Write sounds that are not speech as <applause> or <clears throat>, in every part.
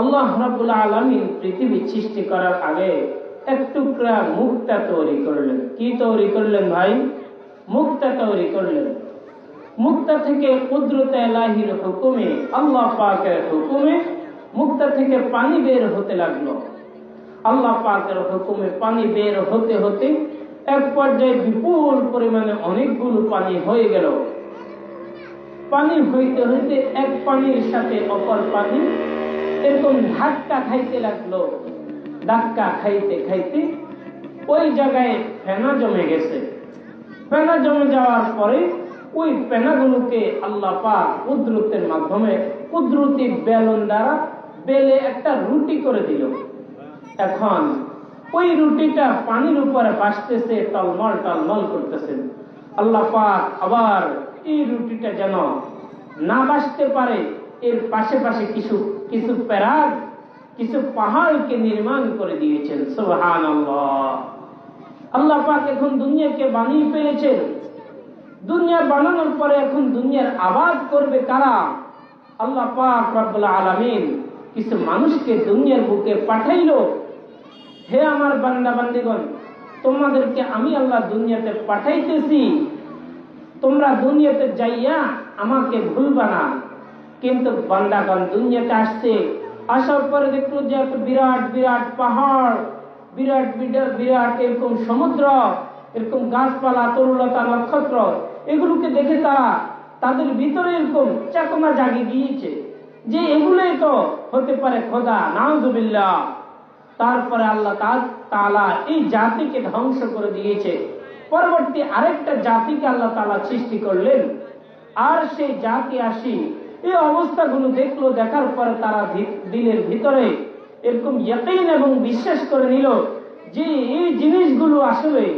আল্লাহ রাব্বুল আলামিন পৃথিবী সৃষ্টি করার আগে এক টুকরা মুক্তা তৈরি করলেন। কি তৈরি করলেন ভাই? মুক্তা তৈরি করলেন। মুক্তা থেকে কুদরত এলাহির হুকুমে, আল্লাহ পাকের হুকুমে মুক্তা থেকে পানি বের হতে লাগল। আল্লাহ পাকের হুকুমে পানি বের হতে হতে এক পর্যায়ে বিপুল পরিমাণে অনেকগুলো পানি হয়ে গেল। পানি হইতে হইতে এক পানির সাথে অপর পানি এরকম ধাক্কা খাইতে লাগল, ধাক্কা খাইতে খাইতে ওই জায়গায় ফেনা জমে গেছে। ফেনা জমে যাওয়ার পরে ওই ফেনাগুলোকে আল্লাহ পাক কুদরতের মাধ্যমে কুদরতি বেলুন দ্বারা বেলে একটা রুটি করে দিল। এখন ওই রুটিটা পানির উপরে ভাসতেছে, টলমল টলমল করতেছে। আল্লাহ পাক আবার এই রুটিটা যেন না বাসতে পারে, এর পাশে পাশে কিছু কিছু প্যারাগ কিছু পাহাড়কে নির্মাণ করে দিয়েছেন। সুবহান আল্লাহ পাক এখন দুনিয়াকে বানিয়ে ফেলেছেন। দুনিয়া বানানোর পরে এখন দুনিয়ার আবাদ করবে কারা? আল্লাহ পাক রব্বুল আলামিন কিছু মানুষকে দুনিয়ার বুকে পাঠাইলো। হে আমার বান্দা বান্দিগণ, তোমাদেরকে আমি আল্লাহ দুনিয়াতে পাঠাইতেছি। তোমরা দুনিয়াতে যাইয়া আমাকে ভুলবা না। কিন্তু বান্দাগণ দুনিয়াতে আসছে। আসার পরে দেখল যে একটা বিরাট বিরাট পাহাড়, বিরাট বিরাট বিরাট এরকম সমুদ্র, এরকম গাছপালা, তরুলতা, নক্ষত্র, এগুলোকে দেখে তারা তাদের ভিতরে এরকম চেতনা জাগে গিয়েছে যে এগুলোই তো হতে পারে খোদা, নাউজুবিল্লাহ। তারপরে আল্লাহ তালা এই জাতিকে ধ্বংস করে দিয়েছে। পরবর্তী আরেকটা জাতিকে আল্লাহ তালা সৃষ্টি করলেন। আর সেই জাতি আসি এই অবস্থাগুলো দেখল, দেখার পরে তারা দিলের ভিতরে এরকম ইয়াকিন এবং বিশ্বাস করে নিল যে এই জিনিসগুলো আসলে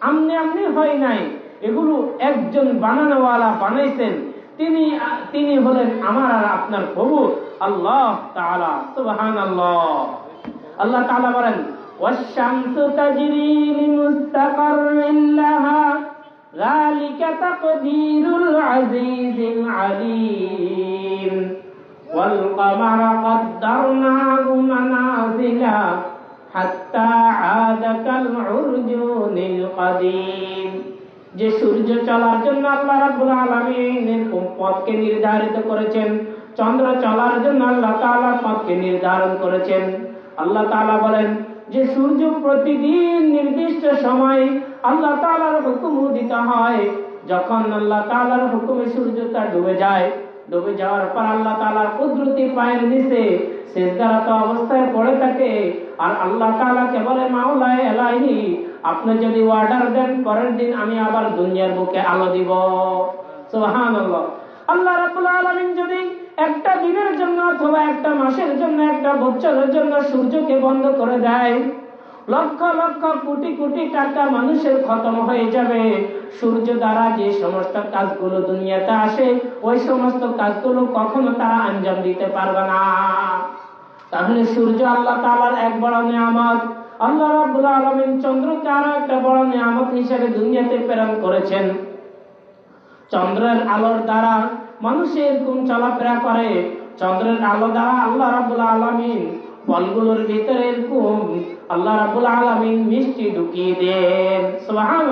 আমনে আমনি হয় নাই। এগুলো একজন বানানোওয়ালা বানাইছেন। তিনি তিনি হলেন আমার আর আপনার প্রভু, আল্লাহ তাআলা, সুবহানাল্লাহ। আল্লাহ তাআলা বলেন ওয়াশ ذلك تقدير العزيز العليم والقمر قدرناه منازل حتى عاد كالعرجون القديم যে সূর্য চলার জন্য আল্লাহ রাব্বুল আলামিন এরকম পথকে নির্ধারিত করেছেন চন্দ্র চলার জন্য আল্লাহ তাআলা পথকে নির্ধারণ করেছেন আল্লাহ তাআলা বলেন যে সূর্য প্রতিদিন নির্দিষ্ট সময় আল্লাহ তাআলার হুকুম উদিত হয়। যখন আল্লাহ তাআলার হুকুমে সূর্যটা ডুবে যায়, ডুবে যাওয়ার পর আল্লাহ তাআলার কুদরতি পায়ের নিচে সিজদারত অবস্থায় পড়ে থাকে। আর আল্লাহ তাআলাকে বলে মাওলায় এলাহি আপনি যদি অর্ডার দেন, পরের দিন আমি আবার দুনিয়ার বুকে আলো দিব। সুবহানাল্লাহ। আল্লাহ রাব্বুল আলামিন যদি একটা দিনের জন্য অথবা একটা মাসের জন্য, একটা বছরের জন্য সূর্যকে বন্ধ করে দেয় লক্ষ লক্ষ কোটি কোটি টাকা মানুষের খতম হয়ে যাবে। সূর্য দ্বারা যে সমস্ত কাজগুলো দুনিয়াতে আসে, ওই সমস্ত কাজগুলো কখনো তারা আঞ্জাম দিতে পারবে না। তাহলে সূর্য আল্লাহ তাআলার এক বড় নিয়ামত। আল্লাহ রাব্বুল আলামিন চন্দ্রকে আরও একটা বড় নিয়ামত হিসেবে দুনিয়াতে প্রেরণ করেছেন। চন্দ্রের আলোর দ্বারা মানুষ এরকম চলাফেরা করে। চন্দ্রের আলো দ্বারা আল্লাহ রাবুল আলমিন ফলগুলোর ভিতরে এরকম আল্লাহ রাবুল আলমিন মিষ্টি ঢুকিয়ে দেন সোহান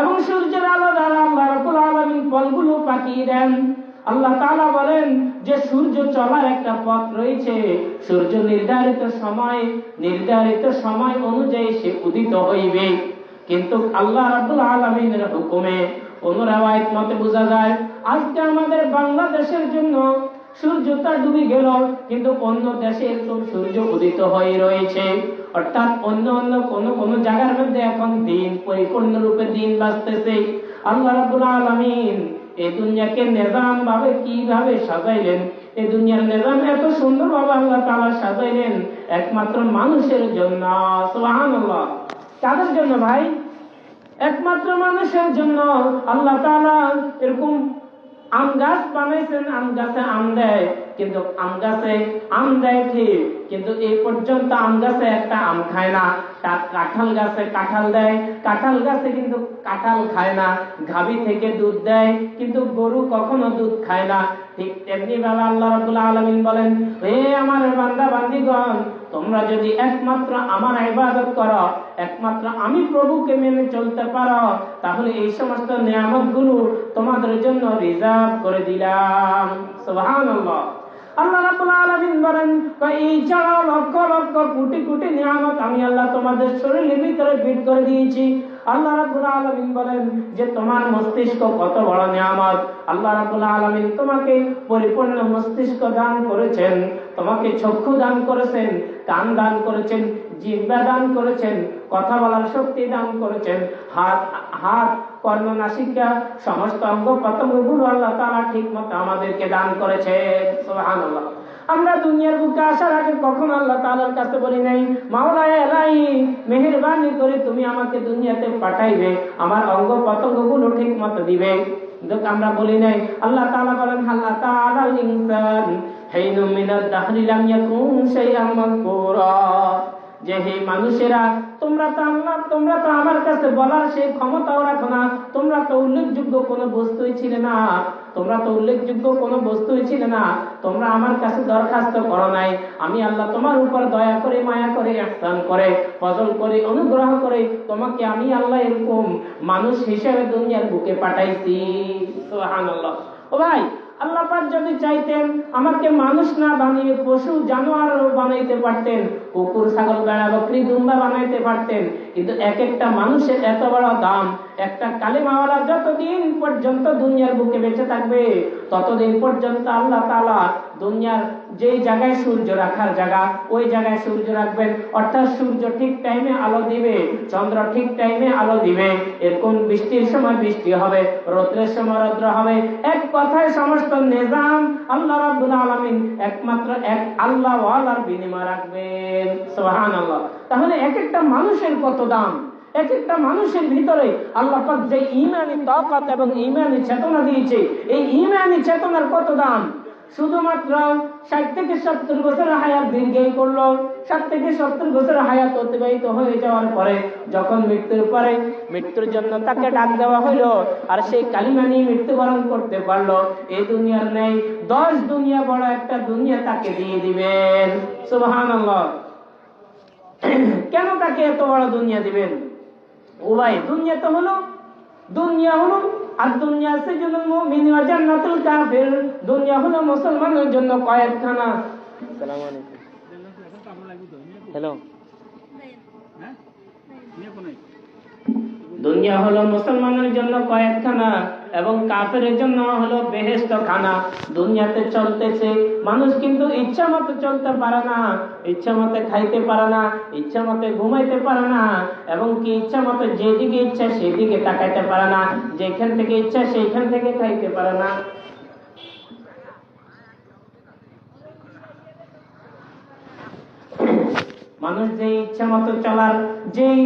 এবং সূর্যের আলো দ্বারা আল্লাহ রাবুল আলমিন ফলগুলো পাঠিয়ে দেন। আল্লাহ তাআলা বলেন যে সূর্য চলার একটা পথ রয়েছে। সূর্য নির্ধারিত সময় নির্ধারিত সময় অনুযায়ী সে উদিত হইবে। কিন্তু আল্লাহ রাবুল আলমিনের হুকুমে কোন রেওয়ায়ত মতে বোঝা যায়, আজকে আমাদের বাংলাদেশের জন্য সূর্যটা ডুবে গেল, কিন্তু অন্য দেশে এরকম সূর্য উদিত হয়ে রয়েছে। অর্থাৎ অন্য অন্য কোন কোন জায়গার মধ্যে এখন দিন পরিপূর্ণ রূপে দিন বাঁচতেছে। আল্লাহ রাবুল আলমিন এই দুনিয়াকে নিজাম ভাবে কীভাবে সাজাইলেন? এই দুনিয়ার নিজাম এত সুন্দর ভাবে আল্লাহ তালা সাজাইলেন, একমাত্র মানুষের জন্য। কাদের জন্য ভাই? একমাত্র মানুষের জন্য। আল্লাহ তাআলা এরকম আম গাছ বানাইছেন, আম গাছে আম দেয়, কিন্তু আম গাছে আম দেয় ঠিক কিন্তু এই পর্যন্ত আম গাছে একটা আম খায় না। তার কাঁঠাল গাছে কাঁঠাল দেয়, কাঁঠাল গাছে কিন্তু কাঁঠাল খায় না। গাভী থেকে দুধ দেয়, কিন্তু গরু কখনো দুধ খায় না। ঠিক তেমনি ভাবে আল্লাহ রাব্বুল আলামিন বলেন, হে আমার বান্দা বান্দিগণ তোমরা যদি একমাত্র আমার ইবাদত করো, একমাত্র আমি প্রভুকে মেনে চলতে পারো, তাহলে এই সমস্ত নিয়ামতগুলো তোমাদের জন্য রিজার্ভ করে দিলাম। সুবহানাল্লাহ। আল্লাহ লক্ষ লক্ষ কোটি কোটি নিয়ামত আমি আল্লাহ তোমাদের শরীরের ভিতরে ফিট করে দিয়েছি। আল্লাহ রাব্বুল আলামিন বলেন যে তোমার মস্তিষ্ক কত বড় নিয়ামত। আল্লাহ রাব্বুল আলামিন তোমাকে পরিপূর্ণ মস্তিষ্ক দান করেছেন, তোমাকে চক্ষু দান করেছেন, কান দান করেছেন, জিহ্বা দান করেছেন, কথা বলার শক্তি দান করেছেন, হাত হাত কর্ণ নাসিকা সমস্ত অঙ্গ প্রত্যঙ্গগুলো আল্লাহ তাআলা ঠিক মতো আমাদেরকে দান করেছেন। সুবহানাল্লাহ। আমরা দুনিয়ার বুকে আসার আগে কখন আল্লাহ তালার কাছে বলি নাই, মাওলা এলাই মেহরবানি করে তুমি আমাকে দুনিয়াতে পাঠাইবে, আমার অঙ্গগুলো ঠিক মতো দিবে আমরা বলি নাই, আল্লাহ তালা বলেন আল্লাহ তালা ইনসান, হেইনু মিনাদ দাহরিলাম ইয়াকুম ইয়াকুন শাইআন মাযকুরা। যে হে মানুষেরা, তোমরা তো আল্লাহ তোমরা তো আমার কাছে বলার সেই ক্ষমতাও রাখো না। তোমরা তো উল্লেখযোগ্য কোনো বস্তুই ছিলে না। তোমরা তো উল্লেখযোগ্য কোনো বস্তুই ছিলে না। তোমরা আমার কাছে দরখাস্ত করো নাই। আমি আল্লাহ তোমার উপর দয়া করে, মায়া করে ihsan করে, ফজল করে, অনুগ্রহ করে তোমাকে আমি আল্লাহ এরকম মানুষ হিসেবে দুনিয়ার বুকে পাঠাইছি। সুবহানাল্লাহ। ও ভাই আল্লাহ পাক যদি চাইতেন, আমাকে মানুষ না বানিয়ে পশু জানোয়ারও বানাইতে পারতেন, কুকুর, ছাগল, বেড়া, বকরি, দুম্বা বানাইতে পারতেন, কিন্তু এক একটা মানুষের এত বড় দাম, একটা কালিমাওয়ালা যতদিন পর্যন্ত দুনিয়ার বুকে বেঁচে থাকবে ততদিন পর্যন্ত আল্লাহ তালা দুনিয়ার যেই জায়গায় সূর্য রাখার জায়গা, ওই জায়গায় সূর্য রাখবেন। অর্থাৎ সূর্য ঠিক টাইমে আলো দিবে, চন্দ্র ঠিক টাইমে আলো দিবে। এরকম বৃষ্টির সময় বৃষ্টি হবে? রৌদ্রের সময় রৌদ্র হবে। এক কথায় সমস্ত নিজাম আল্লাহ রাব্বুল আলামিন একমাত্র এক আল্লাহ ওয়ালার বিনিময় রাখবেন। সুবহানাল্লাহ। তাহলে এক একটা মানুষের কত দাম? এক একটা মানুষের ভিতরে আল্লাহ পাক যে ইমানি তাকাত এবং ইমানি চেতনা দিয়েছে, এই ইমানি চেতনার কত দাম? শুধুমাত্র ষাট থেকে সত্তর বছর হায়াত দীর্ঘায়ী করল, ষাট থেকে সত্তর বছর হায়াত অতিবাহিত হয়ে যাওয়ার পরে যখন মৃত্যুর পরে মৃত্যুর জন্য তাকে ডাক দেওয়া হইল, আর সেই কালিমা নিয়ে মৃত্যুবরণ করতে পারল এই দুনিয়ার নেই, দশ দুনিয়া বড় একটা দুনিয়া তাকে দিয়ে দিবেন। সুবহানাল্লাহ। <clears throat> কেন তাকে এত বড় দুনিয়া দিবেন? ও ভাই দুনিয়া তো হলো দুনিয়া হলো আর দুনিয়া সে জন্য মুমিন ও জান্নাতুল কাফির। দুনিয়া হলো মুসলমানের জন্য কয়েকখানা। আসসালামু আলাইকুম। হ্যালো। দুনিয়া হলো মুসলমানের জন্য কয়েকখানা। এবং কাফের জন্য হলো বেহেস্ত খানা দুনিয়াতে চলতেছে। মানুষ কিন্তু ইচ্ছা মতো চলতে পারে না, ইচ্ছা মতো খাইতে পারে না, ইচ্ছা মতো ঘুমাইতে পারে না, এবং কি ইচ্ছা মতো যেদিকে ইচ্ছা সেদিকে তাকাইতে পারে না, যেখান থেকে ইচ্ছা সেইখান থেকে খাইতে পারে না। মানুষ যে ইচ্ছা মতো চলার, যেই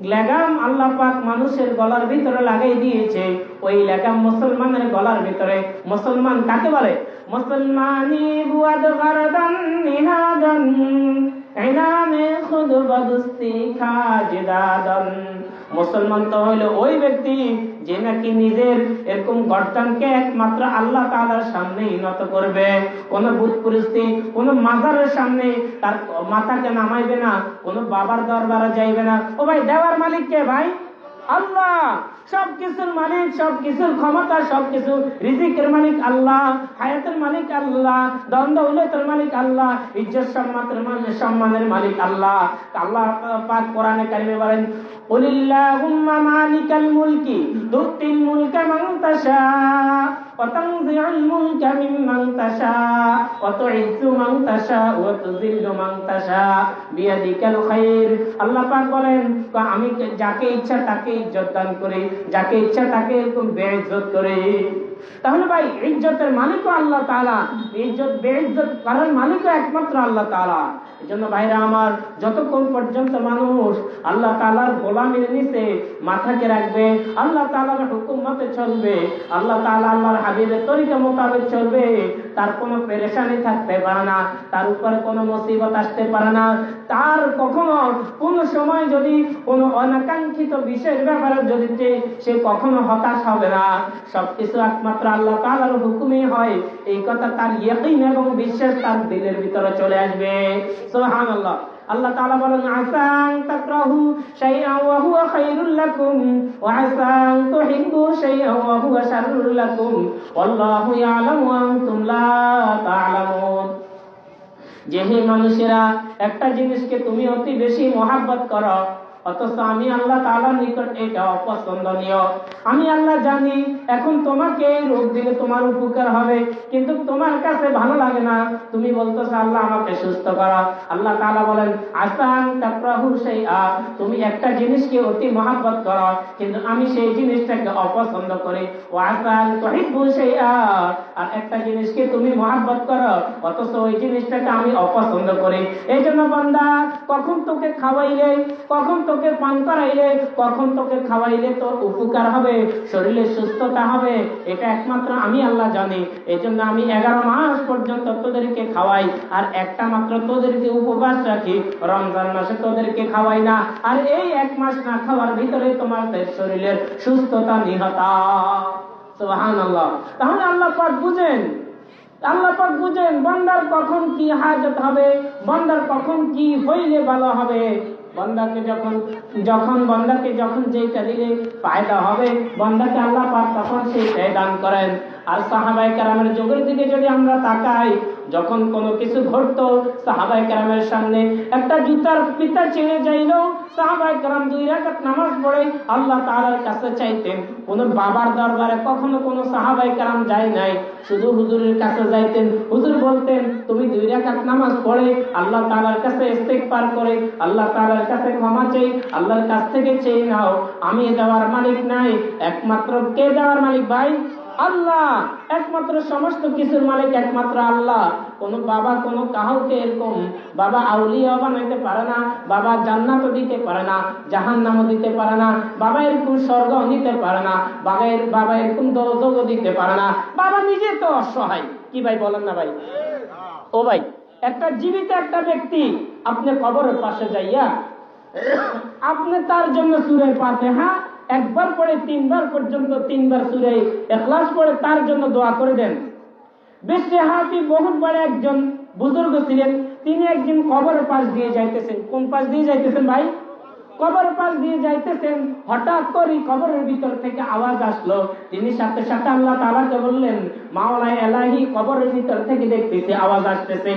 লেগাম আল্লাহ পাক মানুষের গলার ভিতরে লাগাই দিয়েছে। ওই লেগাম মুসলমানের গলার ভিতরে। মুসলমান কাকে বলে? মুসলমানি বুয়াদ গরদান, নিহাদান। ইনানে খুদ বদুস্তি খাজদাদান। মুসলমান তো হইল ওই ব্যক্তি যে নাকি নিজের এরকম গর্দানকে একমাত্র আল্লাহ তালার সামনেই নত করবে। কোন ভূত পরিস্থিতি কোন মাজারের সামনে তার মাথাকে নামাইবে না, কোন বাবার দরবারে যাইবে না। ও ভাই, দেওয়ার মালিক কে ভাই? আল্লাহ! সব কিছুর মালিক সব কিছুর ক্ষমতা সব কিছু রিজিকের মালিক আল্লাহ, হায়াতের মালিক আল্লাহ দ্বন্দ্ব উল্লেতের মালিক আল্লাহ, ইজ্জত সম্মানের মালিক সম্মানের মালিক আল্লাহ। আল্লাহ পাক কোরআনে কারিমে বলেন কুলিল্লাহুম্মা মালিকাল মুলকি, তুতিল মুলকা মান তাশা। وتنزع الملك ممن تشاء وتعز من تشاء وتذل من تشاء بيدك الخير আল্লাহ পাক বলেন তো আমি যাকে ইচ্ছা তাকে ইজ্জত দান করি যাকে ইচ্ছা তাকে এরকম বেইজ্জত করি তাহলে ভাই, ইজ্জতের মালিক আল্লাহ তালা ইজ্জত বেইজ্জত করার মালিক একমাত্র আল্লাহ তালা এই জন্য ভাইরা আমার, যতক্ষণ পর্যন্ত মানুষ আল্লাহ তালার গোলামের নিচে মাথাকে রাখবে, আল্লাহ তালার হুকুমতে চলবে, আল্লাহ তালা আল্লাহর হাবিবের তরিকা মোতাবেক চলবে তার কোনো পেরেশানি থাকতে পারে না, তার উপরে কোনো মুসিবত আসতে পারে না। তার কখনো কোন সময় যদি কোনো অনাকাঙ্ক্ষিত বিষয়ের ব্যাপারে যদি সে- কখনো হতাশ হবে না। সবকিছু একমাত্র আল্লাহ তাআলার হুকুমে হয়। এই কথা তার ইয়কিন এবং বিশ্বাস তার দিলের ভিতরে চলে আসবে। সুবহানাল্লাহ। আল্লাহ তাআলা বলেন আসাং তাকরাহু শাইআন ওয়া হুয়া খায়রুল লাকুম, ওয়া আসান তুহিব্বু শাইআন ওয়া হুয়া শাররুল লাকুম আল্লাহু ইয়ালামু আনতুম লা তা'লামুন যে মানুষেরা, একটা জিনিসকে তুমি অতি বেশি মহাব্বত করো অথচ আমি আল্লাহ তাআলার নিকট এটা অপছন্দনীয়। আমি আল্লাহ জানি, এখন তোমাকে এই রোগ দিলে তোমার উপকার হবে, কিন্তু তোমার কাছে ভালো লাগে না। তুমি বলতেছো, আল্লাহ, আমাকে সুস্থ করো। আল্লাহ তাআলা বলেন আসান তাকরাহু শাইআ। তুমি একটা জিনিসকে অতি মহাব্বত করো, কিন্তু আমি সেই জিনিসটাকে অপছন্দ করি। ও আসান তুহিব্বু শাইআ। আর একটা জিনিসকে তুমি মহাব্বত করো, অথচ ওই জিনিসটাকে আমি অপছন্দ করি। এই জন্য বান্দা, কখন তোকে খাওয়াইলে, কখন তোকে পান করাইলে, কখন তোকে খাওয়াইলে তোর উপকার হবে, শরীরে সুস্থতা হবে, এটা একমাত্র আমি আল্লাহ জানি। এই জন্য আমি এগারো মাস পর্যন্ত তোদেরকে খাওয়াই, আর একটা মাত্র তোদেরকে উপবাস রাখি, রমজান মাসে তোদেরকে খাওয়াই না। আর এই এক মাস না খাওয়ার ভিতরে তোমাদের শরীরের সুস্থতা নিহতা। সুবহানাল্লাহ। তাহলে আল্লাহ পাক বুঝেন, আল্লাহ পাক বুঝেন, বান্দার কখন কি হাজত হবে, বান্দার কখন কি হইলে ভালো হবে। বন্দাকে যখন যখন বন্দাকে যখন যেটা দিলে ফায়দা হবে, বন্দাকে আল্লাহ পাক তখন সেইটাই দান করেন। আর সাহাবাই কারামের যুগের দিকে যদি আমরা তাকাই, যখন কোনো কিছু ঘটতো সাহাবাই কারামের সামনে একটা জুতার পিতা ছেড়ে যাইলো সাহাবাই কারাম দুই রাকাত নামাজ পড়ে, আল্লাহ তাআলার কাছে চাইতেন, কোনো বাবার দরবারে কখনো কোনো সাহাবাই কারাম যায় নাই। শুধু হুজুরের কাছে যাইতেন, হুজুর বলতেন, তুমি দুই রাকাত নামাজ পড়ে, আল্লাহ তাআলার কাছে ইস্তেগফার করে, আল্লাহ তাআলার কাছে ক্ষমা চাই, আল্লাহর কাছ থেকে চেয়ে নাও, আমি দেওয়ার মালিক নাই, একমাত্র কে দেওয়ার মালিক ভাই? আল্লাহ, একমাত্র সমস্ত কিছুর মালিক একমাত্র আল্লাহ। কোন বাবা, কোন কাউকে এরকম বাবা আউলিয়া বানাইতে পারে না, বাবা জান্নাত দিতে পারে না, জাহান্নামও দিতে পারে না, বাবা এরকম স্বর্গ নিতে পারে না, বাবা বাবা এরকম দোজক দিতে পারে না। বাবা নিজে তো অসহায়। কি ভাই বলেন না ভাই? ও ভাই, একটা জীবিত একটা ব্যক্তি আপনি কবরের পাশে যাইয়া, আপনি তার জন্য সুরে পাতে হ্যাঁ একবার পরে তিনবার পর্যন্ত তিনবার সুরে এখলাস পরে তার জন্য দোয়া করে দেন। বেশি হাতি বহুত বড় একজন বুজুর্গ ছিলেন, তিনি একদিন কবরের পাশ দিয়ে যাইতেছেন। কোন পাশ দিয়ে যাইতেছেন ভাই? কবর পাশ দিয়ে যাইতেছেন, হঠাৎ করে কবরের ভিতর থেকে আওয়াজ আসলো। তিনি সাথে সাথে আল্লাহ তাআলাকে বললেন মাওলাই এলাহি কবরের ভিতর থেকে দেখতেছি, আওয়াজ আসতেছে।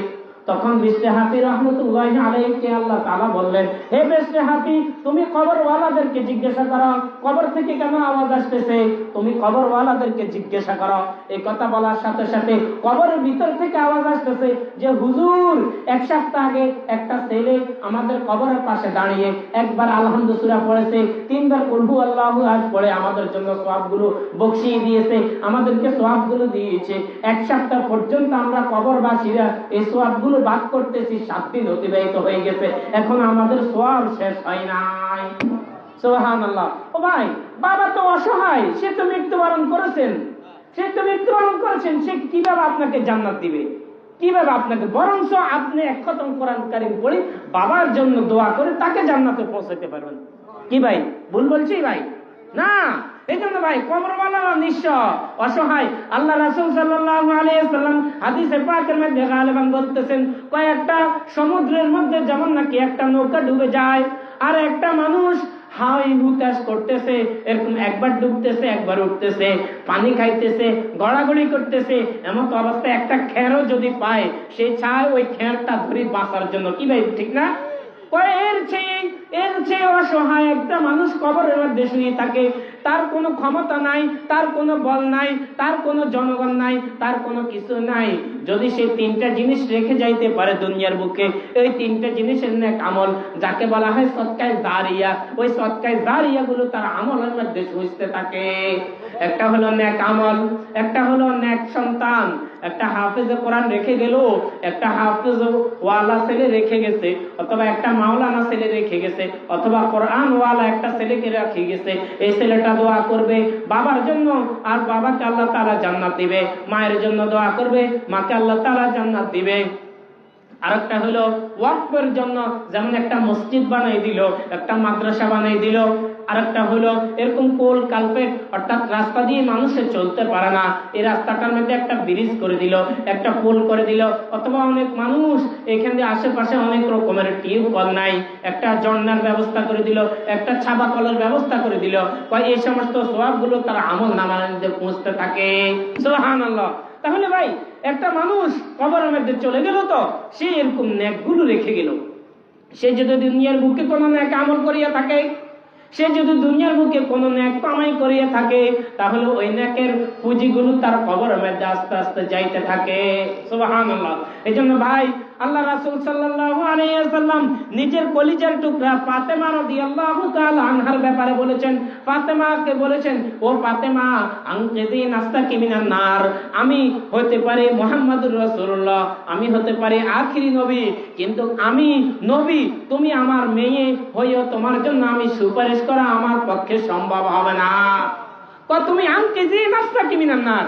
তখন বিশ্বে হাতি রহমতুল্লাহ আলাইকে আল্লাহ তাআলা বললেন, হে বিশ্বে হাতি তুমি কবরওয়ালাদেরকে জিজ্ঞাসা করো, কবর থেকে কেন আওয়াজ আসতেছে? তুমি কবরওয়ালাদেরকে জিজ্ঞাসা করো। এই কথা বলার সাথে সাথে কবরের ভিতর থেকে আওয়াজ আসতেছে যে, হুজুর, এক সপ্তাহ আগে একটা ছেলে আমাদের কবরের পাশে দাঁড়িয়ে একবার আলহামদুসুরা পড়েছে, তিনবার কুলহু আল্লাহু আজ পড়ে আমাদের জন্য সওয়াবগুলো বকশিয়ে দিয়েছে, আমাদেরকে সওয়াবগুলো দিয়েছে। এক সপ্তাহ পর্যন্ত আমরা কবরবাসীরা এই সওয়াবগুলো ভাগ করতেছি, সাত দিন অতিবাহিত হয়ে গেছে। এখন আমাদের সওয়াব শেষ হয় নাই। সুবহানাল্লাহ। ও ভাই, বাবা তো অসহায়, সে তো মৃত্যুবরণ করেছেন। সে তো মৃত্যুবরণ করেছেন, সে কীভাবে আপনাকে জান্নাত দিবে? কীভাবে আপনাকে? বরঞ্চ আপনি এক খতম কোরআন পড়ে বাবার জন্য দোয়া করে তাকে জান্নাতে পৌঁছাতে পারবেন। কি ভাই, ভুল বলছি ভাই? না। এই জন্য ভাই অসহায়। আল্লাহ মধ্যে কয়েকটা সমুদ্রের মধ্যে যেমন নাকি একটা নৌকা ডুবে যায়, আর একটা মানুষ হাই হুতাশ করতেছে, এরকম একবার ডুবতেছে, একবার উঠতেছে, পানি খাইতেছে, গড়াগড়ি করতেছে, এমন অবস্থায় একটা খেরও যদি পায় সে চায় ওই খেরটা ধরে বাঁচার জন্য। কি ভাই, ঠিক না? এর চেয়ে এর চেয়ে অসহায় একটা মানুষ কবরের মধ্যে শুয়ে থাকে। তার কোনো ক্ষমতা নাই, তার কোনো বল নাই, তার কোনো জনগণ নাই, তার কোনো কিছু নাই। যদি সে তিনটা জিনিস রেখে যাইতে পারে দুনিয়ার বুকে, এই তিনটা জিনিসের নেক আমল যাকে বলা হয় সৎকায় জারিয়া। ওই সৎকায় জারিয়া গুলো তার আমলের মধ্যে সুইচতে থাকে। একটা হলো নেক আমল, একটা হলো নেক সন্তান। একটা হাফেজ কোরআন রেখে গেল, একটা হাফেজ ওয়ালা ছেলে রেখে গেছে, অথবা একটা মাওলানা ছেলে রেখে গেছে। গেছে, অথবা কোরআনওয়ালা একটা ছেলেকে রাখি গেছে, এই ছেলেটা দোয়া করবে বাবার জন্য, আর বাবাকে আল্লাহ তারা জান্নাত দিবে। মায়ের জন্য দোয়া করবে, মাকে আল্লাহ তারা জান্নাত দিবে। আরেকটা হলো, ওয়াকফের জন্য যেমন একটা মসজিদ বানাই দিল, একটা মাদ্রাসা বানাই দিল, আরেকটা হলো এরকম কোল কালপেট, অর্থাৎ রাস্তা দিয়ে মানুষে চলতে পারে না। এই রাস্তাটার মধ্যে একটা ব্রিজ করে দিল, একটা পোল করে দিল, অথবা অনেক মানুষ এখান দিয়ে আশেপাশে অনেক রকমের টিউব কল নাই, একটা জন্নার ব্যবস্থা করে দিল, একটা ছাবা কলের ব্যবস্থা করে দিল। এই সমস্ত সোয়াবগুলো তার আমল নামানন্দে পৌঁছতে থাকে। সোহান আল্লাহ তাহলে ভাই, একটা মানুষ কবরের মধ্যে চলে গেল তো, সে এরকম ন্যাকগুলো রেখে গেল। সে যদি দুনিয়ার বুকে কোনো ন্যাক আমল করিয়া থাকে, সে যদি দুনিয়ার বুকে কোনো ন্যাক কামাই করিয়া থাকে, তাহলে ওই ন্যাকের পুঁজিগুলো তার কবরের মধ্যে আস্তে আস্তে যাইতে থাকে। সুবহানাল্লাহ। এই জন্য ভাই আল্লাহ রাসুল সাল্লাল্লাহু আলাইহি ওয়াসাল্লাম নিজের কলিজার টুকরা ফাতেমা রাদিয়াল্লাহু তাআলা আনহার ব্যাপারে বলেছেন। ফাতেমাকে বলেছেন, ও ফাতেমা আনকিদি নাস্তাকি মিনান নার। আমি হতে পারি মুহাম্মাদুর রাসূলুল্লাহ, আমি হতে পারি আখিরি নবী, কিন্তু আমি নবী, তুমি আমার মেয়ে, হইও তোমার জন্য আমি সুপারিশ করা আমার পক্ষে সম্ভব হবে না। তুমি আনকিদি নাস্তা মিনান নার,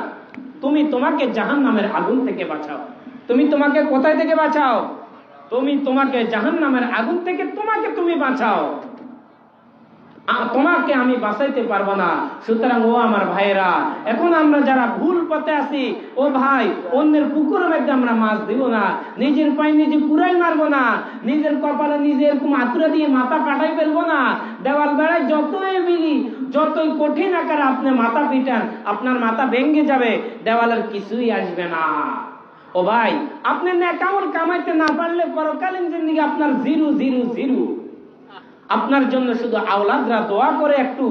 তুমি তোমাকে জাহান নামের আগুন থেকে বাঁচাও। তুমি তোমাকে কোথায় থেকে বাঁচাও? তুমি তোমাকে জাহান নামের আগুন থেকে তোমাকে তুমি বাঁচাও। তোমাকে আমি বাঁচাইতে পারব না। সুতরাং ও আমার ভাইয়েরা, এখন আমরা যারা ভুল পথে আছি, ও ভাই, অন্যের পুকুরের মধ্যে আমরা মাছ দিব না। নিজের পায়ে নিজে কুড়াই মারবো না। নিজের কপালে নিজে এরকম আতুরা দিয়ে মাথা পাঠাই ফেলব না। দেওয়াল বেড়ায় যতই বিলি যতই কঠিন আকারে আপনি মাথা পিটান, আপনার মাথা ভেঙে যাবে। দেওয়ালের কিছুই আসবে না। ও ভাই, আপনি নেকামল কামাইতে না পারলে পরকালীন জিন্দিগি আপনার জিরো জিরো জিরো। আপনার জন্য শুধু আওলাদরা দোয়া করে একটু।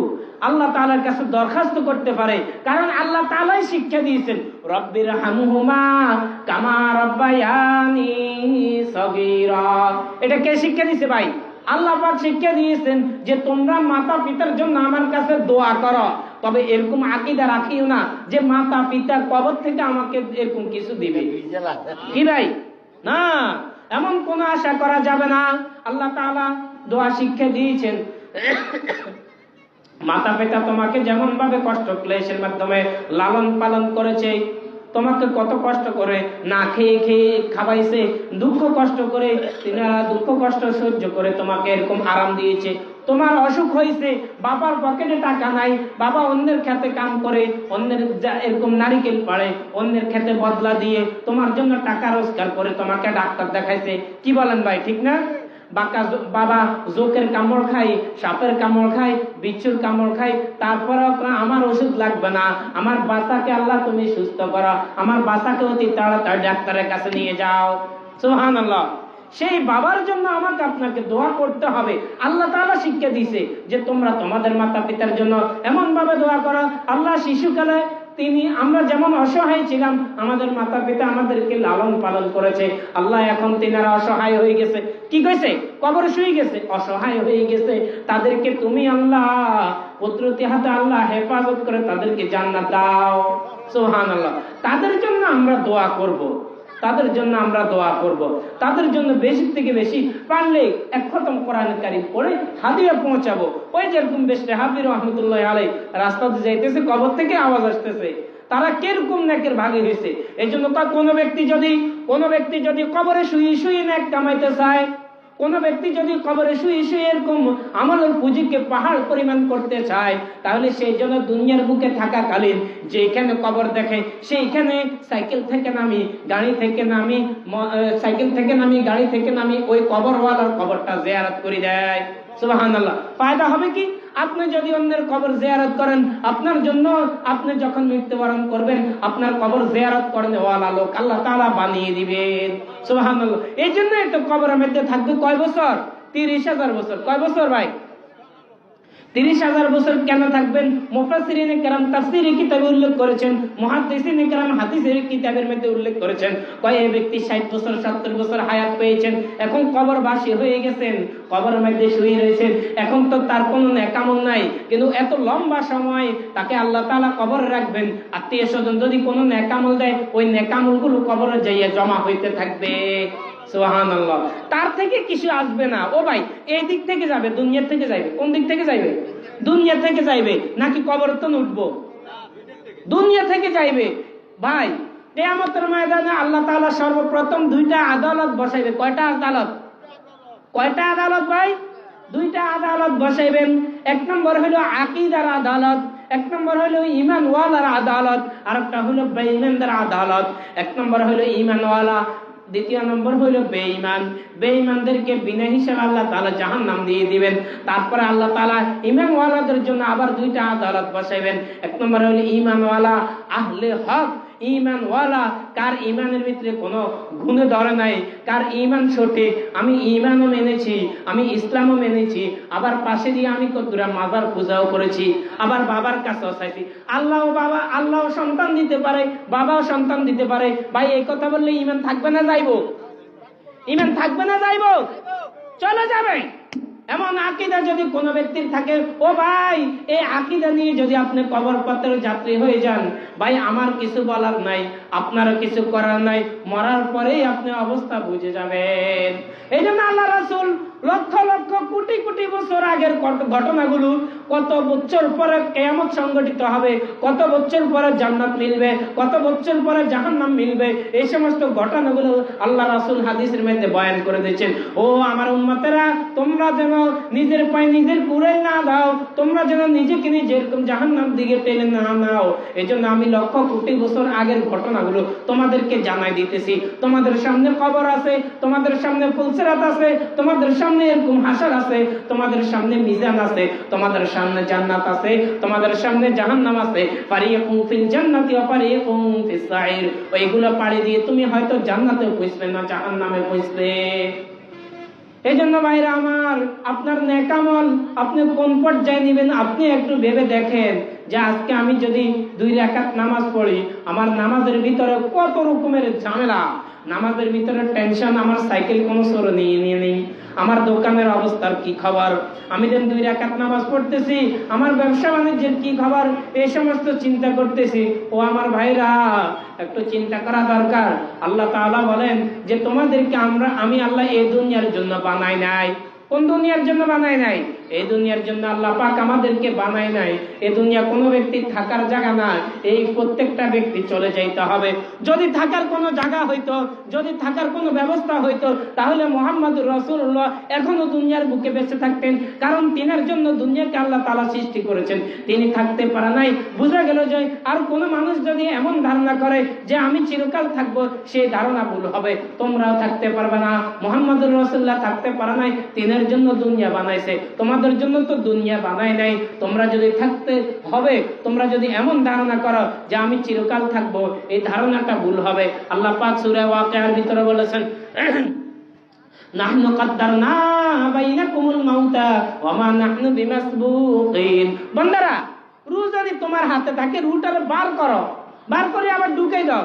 আল্লাহ তালার কাছে দরখাস্ত করতে পারে। কারণ আল্লাহ তাআলাই শিক্ষা দিয়েছেন রব্বির হামহুমা কামা রব্বায়ানি সগীরা। এটা কে শিক্ষা দিয়েছে ভাই? আল্লাহ পাক শিক্ষা দিয়েছেন যে তোমরা মাতা পিতার জন্য আমার কাছে দোয়া করো। তবে এরকম আকীদা রাখিও না যে মাতা পিতার কবর থেকে আমাকে এরকম কিছু দিবে। কি ভাই? না, এমন কোন আশা করা যাবে না। আল্লাহ তাআলা দোয়া শিক্ষা দিয়েছেন। মাতা, পিতা তোমাকে যেমন ভাবে কষ্ট ক্লেশের মাধ্যমে লালন পালন করেছে, তোমাকে কত কষ্ট করে না খেয়ে খেয়ে খাওয়াইছে, দুঃখ কষ্ট করে দুঃখ কষ্ট সহ্য করে তোমাকে এরকম আরাম দিয়েছে। তোমার অসুখ হয়েছে, বাবার পকেটে টাকা নাই, বাবা অন্যের খেতে কাম করে, অন্যের এরকম নারিকেল পাড়ে, অন্যের খেতে বদলা দিয়ে তোমার জন্য টাকা রোজগার করে তোমাকে ডাক্তার দেখাইছে। কি বলেন ভাই, ঠিক না? বাঁকা বাবা জোকের কামড় খাই সাপের কামড় খাই বিচ্ছুর কামড় খাই তারপরে আমার ওষুধ লাগবে না। আমার বাচ্চাকে আল্লাহ তুমি সুস্থ করো। আমার বাচ্চাকে অতি তাড়াতাড়ি ডাক্তারের কাছে নিয়ে যাও। সুহান আল্লাহ সেই বাবার জন্য আমাকে আপনাকে দোয়া করতে হবে। আল্লাহ তাআলা শিক্ষা দিয়েছে যে তোমরা তোমাদের মাতা পিতার জন্য এমন ভাবে দোয়া করো। আল্লাহ শিশুকালে তিনি, আমরা যেমন অসহায় ছিলাম, আমাদের মাতা পিতা আমাদেরকে লালন পালন করেছে। আল্লাহ এখন তিনারা অসহায় হয়ে গেছে। কি কইছে? কবর শুয়ে গেছে। অসহায় হয়ে গেছে। তাদেরকে তুমি আল্লাহ পুত্রতি হাতে আল্লাহ হেফাজত করে তাদেরকে জান্নাত দাও। সোহান আল্লাহ তাদের জন্য আমরা দোয়া করব। তাদের জন্য আমরা দোয়া করব। তাদের জন্য বেশি থেকে বেশি পারলে এক খতম কোরআনের কারিম পড়ে হাদিয়া পৌঁছাবো। ওই যেরকম বেশ হাবির রহমতুল্লাহ আলাই রাস্তাতে যাইতেছে, কবর থেকে আওয়াজ আসতেছে। তারা কীরকম নেকের ভাগে হয়েছে এই জন্য তা কোনো ব্যক্তি যদি কোনো ব্যক্তি যদি কবরে শুয়ে শুয়ে নেক কামাইতে চায় কোন ব্যক্তি যদি কবরে শুয়ে শুয়ে এরকম আমলের পুঁজিকে পাহাড় পরিমাণ করতে চায়, তাহলে সেই জন্য দুনিয়ার বুকে থাকাকালীন যেখানে কবর দেখে, সেইখানে সাইকেল থেকে নামি, গাড়ি থেকে নামি সাইকেল থেকে নামি, গাড়ি থেকে নামি, ওই কবরওয়ালার কবরটা জেয়ারাত করে দেয়। সুবহানাল্লাহ। ফায়দা হবে কি? আপনি যদি অন্যের কবর জেয়ারত করেন, আপনার জন্য আপনি যখন মৃত্যুবরণ করবেন, আপনার কবর জিয়ারত করেন লোক আল্লাহ তালা বানিয়ে দিবেন সোহান এই জন্য একটা কবরের মধ্যে থাকবে কয় বছর? তিরিশ হাজার বছর। কয় বছর ভাই? তিরিশ হাজার বছর কেন থাকবেন? মুফাসসিরিনে কেরাম তাফসীরে কিতাবে উল্লেখ করেছেন কেরাম কিতাবের মধ্যে উল্লেখ করেছেন। কয় এই ব্যক্তি 60 বছর 70 বছর হায়াত পেয়েছেন, এখন হয়ে গেছেন, কবরের মধ্যে শুয়ে রয়েছেন। এখন তো তার কোনো নেকামল নাই, কিন্তু এত লম্বা সময় তাকে আল্লাহ তালা কবরে রাখবেন। আত্মীয় স্বজন যদি কোনো নেকামল দেয়, ওই নেকামলগুলো কবরে যাইয়া জমা হইতে থাকবে। সোহান তার থেকে কিছু আসবে না। ও ভাই, এই দিক থেকে যাবে, দুনিয়ার থেকে যাইবে। কোন দিক থেকে যাইবে? দুনিয়া থেকে যাইবে, নাকি কবরতন উঠবো? দুনিয়া থেকে যাইবে। ভাই, কেয়ামতের ময়দানে আল্লাহ তাআলা সর্বপ্রথম দুইটা আদালত বসাইবে। কয়টা আদালত? কয়টা আদালত ভাই? দুইটা আদালত বসাইবেন। এক নম্বর হলো আকিদার আদালত, এক নম্বর হলো ইমানওয়ালার আদালত আর একটা হলো বেঈমানদের আদালত, এক নম্বর হলো ইমানওয়ালা দ্বিতীয় নম্বর হইল বেঈমান। বেঈমানদেরকে বিনা হিসাবে আল্লাহ তাআলা জাহান্নাম দিয়ে দিবেন। তারপরে আল্লাহ তাআলা ইমানওয়ালাদের জন্য আবার দুইটা আদালত বসাইবেন। এক নম্বর হলো ইমানওয়ালা আহলে হক ইমানওয়ালা কার ইমানের ভিতরে কোনো গুণে ধরে নাই, কার ইমান সঠিক আমি ইমানও মেনেছি, আমি ইসলামও মেনেছি, আবার পাশে দিয়ে আমি কতটা মাজার পূজাও করেছি, আবার বাবার কাছেও চাইছি। আল্লাহ বাবা, আল্লাহ সন্তান দিতে পারে, বাবাও সন্তান দিতে পারে, ভাই, এই কথা বললে ইমান থাকবে না যাইব? ইমান থাকবে না যাইবো? চলে যাবে। এমন আকিদা যদি কোনো ব্যক্তির থাকে, ও ভাই, এই আকিদা নিয়ে যদি আপনি কবর পাত্রের যাত্রী হয়ে যান, ভাই, আমার কিছু বলার নাই, আপনারও কিছু করার নাই, মরার পরেই আপনি অবস্থা বুঝে যাবেন। এই জন্য আল্লাহ রাসুল লক্ষ লক্ষ কোটি কোটি বছর আগের ঘটনাগুলো কত বছর পরে কেয়ামত সংগঠিত হবে, কত বছর পরে জান্নাত মিলবে, কত বছর পরে জাহান্নাম মিলবে, এই সমস্ত ঘটনাগুলো আল্লাহ রাসুল হাদিসের মধ্যে বয়ান করে দিয়েছেন। ও আমার উম্মতেরা, তোমরা যেন নিজের পায়ে নিজের কুড়ে না দাও, তোমরা যেন নিজেকে নিজে এরকম জাহান্নাম দিকে টেনে না নাও। এই জন্য আমি লক্ষ কোটি বছর আগের ঘটনাগুলো তোমাদেরকে জানাই দিতেছি। তোমাদের সামনে খবর আছে, তোমাদের সামনে ফুলসেরাত আছে, তোমাদের সামনে এরকম হাসার আছে, তোমাদের সামনে মিজান আছে, তোমাদের সামনে জান্নাত আছে, তোমাদের সামনে জাহান্নাম আছে। ফিল জান্নাতি ওয়া ফিস সাইর। ওইগুলো পাড়ি দিয়ে তুমি হয়তো জান্নাতে পৌঁছবে না, জাহান্নামে পৌঁছবে এই জন্য আমার, আপনার নেকামল আপনি কোন পর্যায়ে নেবেন আপনি একটু ভেবে দেখেন যে আজকে আমি যদি দুই রাকাত নামাজ পড়ি, আমার নামাজের ভিতরে কত রকমের ঝামেলা। নামাজের ভিতরে টেনশন আমার সাইকেল কোনো সরো নিয়ে নিয়ে নেই। আমার দোকানের অবস্থার কি খবর? আমি যেন দুই রাকাত নামাজ পড়তেছি, আমার ব্যবসা বাণিজ্যের কি খবর? এই সমস্ত চিন্তা করতেছি। ও আমার ভাইরা, একটু চিন্তা করা দরকার। আল্লাহ তাআলা বলেন যে, তোমাদেরকে আমরা, আমি আল্লাহ এই দুনিয়ার জন্য বানাই নাই। কোন দুনিয়ার জন্য বানাই নাই? এই দুনিয়ার জন্য আল্লাহ পাক আমাদেরকে বানাই নাই। এই দুনিয়া কোনো ব্যক্তির থাকার জায়গা না এই প্রত্যেকটা ব্যক্তি চলে যাইতে হবে। যদি থাকার কোনো জায়গা হইতো, যদি থাকার কোনো ব্যবস্থা হইতো, তাহলে মোহাম্মদ রসুল্লাহ এখনও দুনিয়ার বুকে বেঁচে থাকতেন। কারণ তিনার জন্য দুনিয়াকে আল্লাহ তালা সৃষ্টি করেছেন। তিনি থাকতে পারে নাই। বোঝা গেল যে আর কোনো মানুষ যদি এমন ধারণা করে যে আমি চিরকাল থাকব সেই ধারণা ভুল হবে। তোমরাও থাকতে পারবে না। মোহাম্মদ রসুল্লাহ থাকতে পারে নাই। তিনের জন্য দুনিয়া বানাইছে। তোমাদের জন্য তো দুনিয়া বানায় নাই। তোমরা যদি থাকতে হবে, তোমরা যদি এমন ধারণা করো যে আমি চিরকাল থাকব, এই ধারণাটা ভুল হবে। আল্লাহ পাক সূরা ওয়াকিয়ার ভিতরে বলেছেন, নাহনু কাদ্দারনা বাইনাকুমুল মাউতা ওয়া মা নাহনু বিমাসবুকিন। বান্দারা রু যদি তোমার হাতে থাকে রুটারে বার করো। বার করে আবার ঢুকে দাও।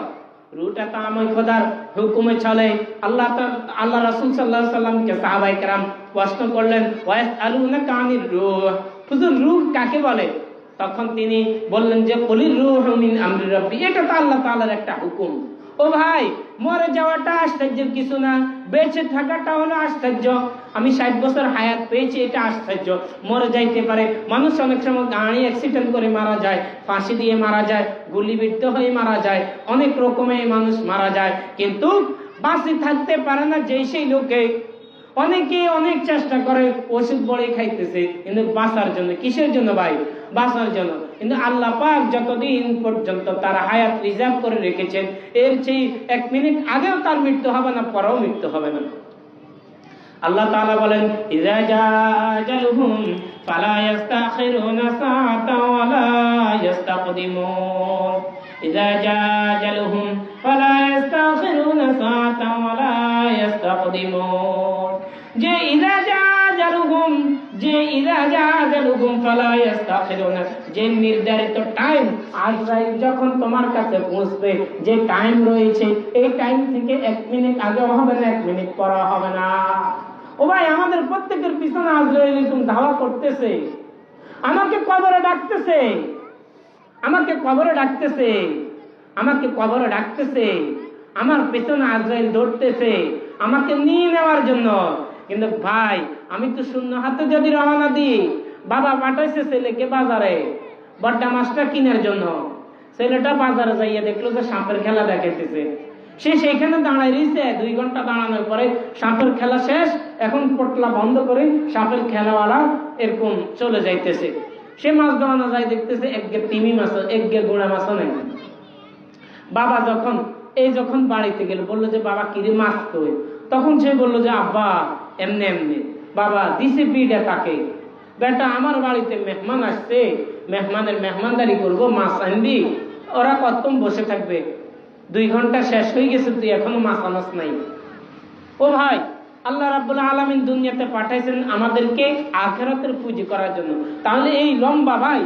রুটা আমি খোদার হুকুমে চলে। আল্লাহ আল্লাহ রাসুল সাল্লাহ সাল্লামকে সাহাবাই কেরাম প্রশ্ন করলেন ওয়াস আলুনা কানির রুহ? হুজুর, রুহ কাকে বলে? তখন তিনি বললেন যে, কলির রুহ মিন আমরি রব্বি। এটা তো আল্লাহ তাআলার একটা হুকুম। ও ভাই, মরে যাওয়াটা আশ্চর্যের কিছু না। বেঁচে থাকাটা হলো আশ্চর্য। আমি ষাট বছর হায়াত পেয়েছি, এটা আশ্চর্য। মরে যাইতে পারে। মানুষ অনেক সময় গাড়ি অ্যাক্সিডেন্ট করে মারা যায়, ফাঁসি দিয়ে মারা যায়, গুলিবিদ্ধ হয়ে মারা যায়, অনেক রকমের মানুষ মারা যায়। কিন্তু বাঁচি থাকতে পারে না যেই সেই লোকে। অনেকে অনেক চেষ্টা করে, ওষুধ বড়ে খাইতেছে, কিন্তু বাঁচার জন্য, কিসের জন্য ভাই? বাঁচার জন্য। কিন্তু আল্লাহ পাক যতদিন পর্যন্ত তার হায়াত রিজার্ভ করে রেখেছেন, এর চেয়ে এক মিনিট আগেও তার মৃত্যু হবে না, পরেও মৃত্যু হবে না। আল্লাহ তাআলা বলেন, ইযা জাআজালুহুম ফালা ইস্তাখিরুনা সাআতাও ওয়ালা ইস্তাকদিমুন ইযা জাআজালুহুম ফালা ইস্তাখিরুনা সাআতাও ওয়ালা ইস্তাকদিমুন যে ইযা জাআজালুহুম যে যে নির্ধারিত টাইম আজরাইল যখন তোমার কাছে পৌঁছবে, যে টাইম রয়েছে, এই টাইম থেকে এক মিনিট আগেও হবে না, এক মিনিট পরেও হবে না। ও ভাই, আমাদের প্রত্যেকের পিছনে আজরাইল এরকম ধাওয়া করতেছে। আমাকে কবরে ডাকতেছে। আমাকে কবরে ডাকতেছে। আমাকে কবরে ডাকতেছে। আমার পেছনে আজরাইল দৌড়তেছে। আমাকে নিয়ে নেওয়ার জন্য কিন্তু ভাই, আমি তো শূন্য হাতে যদি রওনা দিই, বাবা পাঠাইছে ছেলেকে বাজারে। বড্ডা মাছটা কেনার জন্য। ছেলেটা বাজারে যাইয়া দেখল যে সাপের খেলা দেখাইতেছে। সে সেইখানে দাঁড়ায় রয়েছে দুই ঘণ্টা দাঁড়ানোর পরে সাপের খেলা শেষ, এখন পটলা বন্ধ করে সাপের খেলাওয়ালা এরকম চলে যাইতেছে। সে মাছ ধরানো যায় দেখতেছে এক গে তিমি মাছ এক গে গোড়া মাছও নেই। বাবা যখন, এই যখন বাড়িতে গেল, বলল যে, বাবা, কিরে মাছ কই? তখন সে বলল যে, আব্বা, এমনি এমনি। বাবা দিছে বিড়ে তাকে বেটা, আমার বাড়িতে মেহমান আসছে। মেহমানের মেহমানদারি করব, মাছ আনবি। ওরা কতক্ষণ বসে থাকবে? দুই ঘণ্টা শেষ হয়ে গেছে, তুই এখনও মাছ আনাস নাই। ও ভাই, আল্লাহ রাব্বুল আলামিন দুনিয়াতে পাঠাইছেন আমাদেরকে আখেরাতের পুঁজি করার জন্য। তাহলে এই লম্বা ভাই,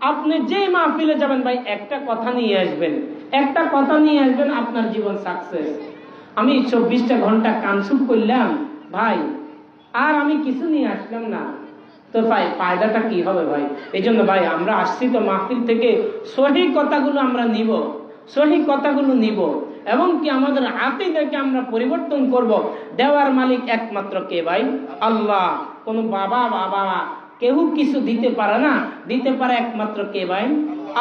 আপনি যে মাহফিলে যাবেন ভাই, একটা কথা নিয়ে আসবেন। একটা কথা নিয়ে আসবেন, আপনার জীবন সাকসেস আমি চব্বিশটা ঘণ্টা কানসুপ করলাম, ভাই, আর আমি কিছু নিয়ে আসলাম না। তো ভাই, ফায়দাটা কি হবে ভাই? এই জন্য ভাই, আমরা আসছি তো মাহফিল থেকে সহি কথাগুলো আমরা নিব, সহি কথাগুলো নিব, এবং কি আমাদের আকিদাকে আমরা পরিবর্তন করব। দেওয়ার মালিক একমাত্র কে ভাই? আল্লাহ। কোন বাবা বাবা কেউ কিছু দিতে পারে না, দিতে পারে একমাত্র কে ভাই?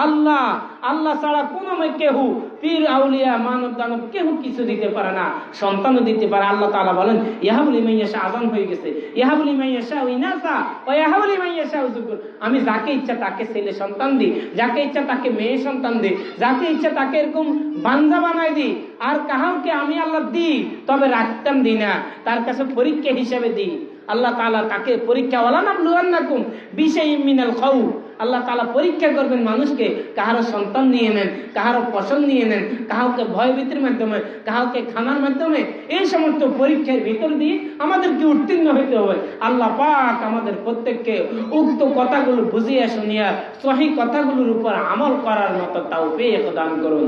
আল্লাহ। আল্লাহ ছাড়া কোনো কেহু পীর আউলিয়া মানব দানব কেউ কিছু দিতে পারে না, সন্তানও দিতে পারে। আল্লাহ তাআলা বলেন, ইয়াহাবুলি মাইয়াশা আজান হয়ে গেছে। ইয়াহাবুলি মাইয়াশা ইনাসা ও ইয়াহাবুলি মাইয়াশা উজুকুর আমি যাকে ইচ্ছা তাকে ছেলে সন্তান দিই, যাকে ইচ্ছা তাকে মেয়ে সন্তান দিই, যাকে ইচ্ছা তাকে এরকম বান্ধা বানাই দিই, আর কাহাকে আমি আল্লাহ দিই, তবে রাখতাম দিই না, তার কাছে পরীক্ষা হিসেবে দিই। আল্লাহ তাআলা তাকে পরীক্ষা ওলা না লুয়ান্নাকুম বিশাই মিনাল খাউ আল্লাহ তালা পরীক্ষা করবেন মানুষকে কাহারো সন্তান নিয়ে নেন, কাহারো পছন্দ নিয়ে নেন কাহাকে ভয়ভীতির মাধ্যমে কাহাকে খানার মাধ্যমে, এই সমস্ত পরীক্ষার ভিতর দিয়ে আমাদেরকে উত্তীর্ণ হইতে হবে। আল্লাহ পাক আমাদের প্রত্যেককে উক্ত কথাগুলো বুঝিয়ে শুনিয়া, সহি কথাগুলোর উপর আমল করার মতো তাও পেয়ে দান করুন।